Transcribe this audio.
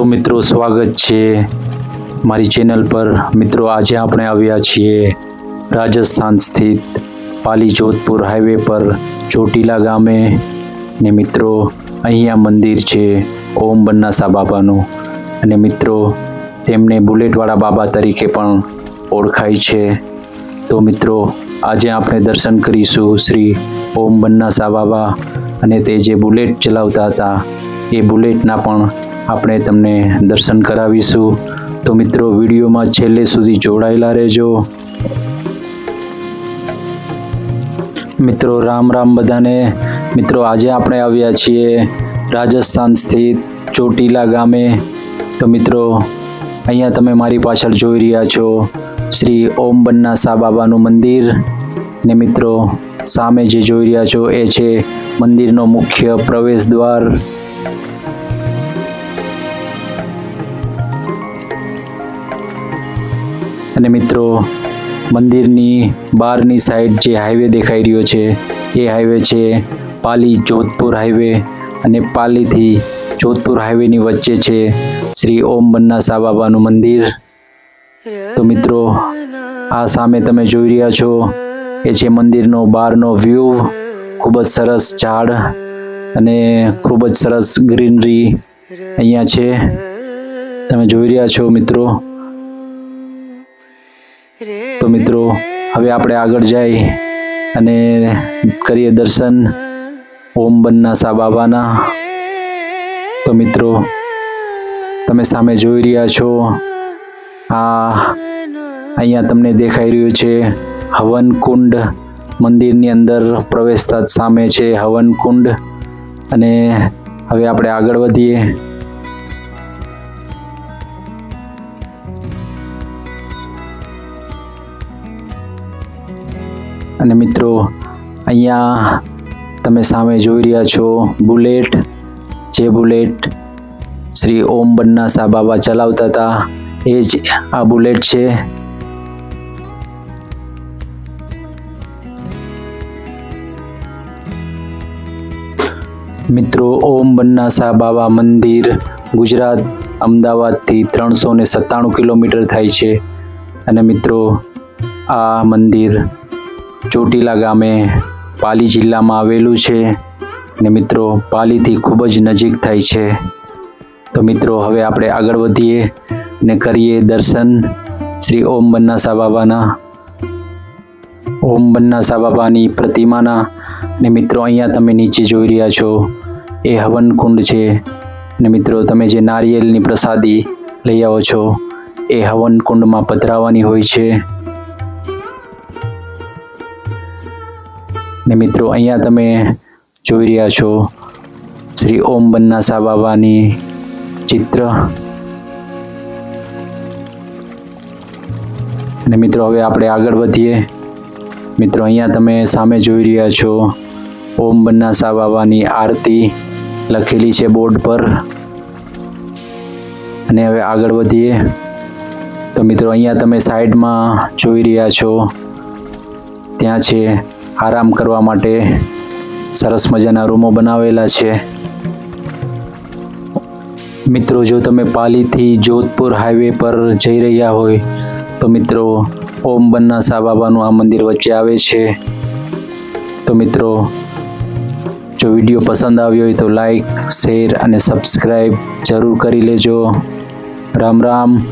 તો મિત્રો, સ્વાગત છે મારી ચેનલ પર. મિત્રો, આજે આપણે આવ્યા છીએ રાજસ્થાન સ્થિત પાલી જોધપુર હાઈવે પર, ચોટીલા ગામે. ને મિત્રો, અહીંયા મંદિર છે ઓમ બન્નાસા બાબાનું. અને મિત્રો, તેમને બુલેટવાળા બાબા તરીકે પણ ઓળખાય છે. તો મિત્રો, આજે આપણે દર્શન કરીશું શ્રી ઓમ બન્નાસા બાબા અને તે જે બુલેટ ચલાવતા હતા, એ બુલેટના પણ આપણે તમને દર્શન કરાવીશું. તો મિત્રો, વિડીયોમાં છેલ્લે સુધી જોડાયેલા રહેજો. મિત્રો, રામ રામ બધાને. મિત્રો, આજે આપણે આવ્યા છીએ રાજસ્થાન સ્થિત ચોટીલા ગામે. તો મિત્રો, અહીંયા તમે મારી પાછળ જોઈ રહ્યા છો શ્રી ઓમ બન્નાસા બાબાનું મંદિર. ને મિત્રો, સામે જે જોઈ રહ્યા છો એ છે મંદિરનો મુખ્ય પ્રવેશ દ્વાર. અને મિત્રો, મંદિરની બહારની સાઈડ જે હાઈવે દેખાઈ રહ્યો છે, એ હાઈવે છે પાલી જોધપુર હાઈવે અને પાલીથી જોધપુર હાઈવેની વચ્ચે છે શ્રી ઓમ બન્નાસા બાબાનું મંદિર. તો મિત્રો, આ સામે તમે જોઈ રહ્યા છો એ છે મંદિરનો બહારનો વ્યૂ ખૂબ જ સરસ ઝાડ અને ખૂબ જ સરસ ગ્રીનરી અહીંયા છે. તમે જોઈ રહ્યા છો મિત્રો તો મિત્રો, હવે આપણે આગળ જઈ અને કરીએ દર્શન. ઓમ બન્નાસા બાબાના. તો મિત્રો, તમે સામે જોઈ રહ્યા છો, આ અહીંયા તમને દેખાઈ રહ્યું છે હવન કુંડ મંદિરની અંદર પ્રવેશતા સામે છે હવન કુંડ અને હવે આપણે આગળ વધીએ. અને મિત્રો, અહીંયા તમે સામે જોઈ રહ્યા છો બુલેટ. જે બુલેટ શ્રી ઓમ બન્નાસા બાબા ચલાવતા હતા, એ જ આ બુલેટ છે. મિત્રો, ઓમ બન્નાસા બાબા મંદિર ગુજરાત, અમદાવાદથી ત્રણસો ને સત્તાણું કિલોમીટર થાય છે. અને મિત્રો, આ મંદિર ચોટીલા ગામે પાલી જિલ્લામાં આવેલું છે ને મિત્રો, પાલીથી ખૂબ જ નજીક થાય છે. તો મિત્રો, હવે આપણે આગળ વધીએ ને કરીએ દર્શન શ્રી ઓમ બન્નાસા બાબાના, ઓમ બન્નાસા બાબાની પ્રતિમાના. ને મિત્રો, અહીંયા તમે નીચે જોઈ રહ્યા છો, એ હવન કુંડ છે. ને મિત્રો, તમે જે નારિયેલની પ્રસાદી લઈ આવો છો, એ હવન કુંડમાં પધરાવવાની હોય છે. ને મિત્રો, અહીંયા તમે જોઈ રહ્યા છો શ્રી ઓમ બન્નાસા બાબાની ચિત્ર. ને મિત્રો, હવે આપણે આગળ વધીએ. મિત્રો, અહીંયા તમે સામે જોઈ રહ્યા છો ઓમ બન્નાસા બાબાની આરતી લખેલી છે બોર્ડ પર. અને હવે આગળ વધીએ. તો મિત્રો, અહીંયા તમે સાઈડમાં જોઈ રહ્યા છો. ત્યાં છે આરામ કરવા માટે સરસ મજાના રૂમો બનાવેલા છે. મિત્રો, જો તમે પાલીથી જોધપુર હાઈવે પર જઈ રહ્યા હોય, તો મિત્રો, ઓમ બન્નાસા બાબાનું આ મંદિર વચ્ચે આવે છે. તો મિત્રો, જો વીડિયો પસંદ આવ્યો હોય તો લાઈક શેર અને સબસ્ક્રાઈબ જરૂર કરી લેજો. રામ રામ.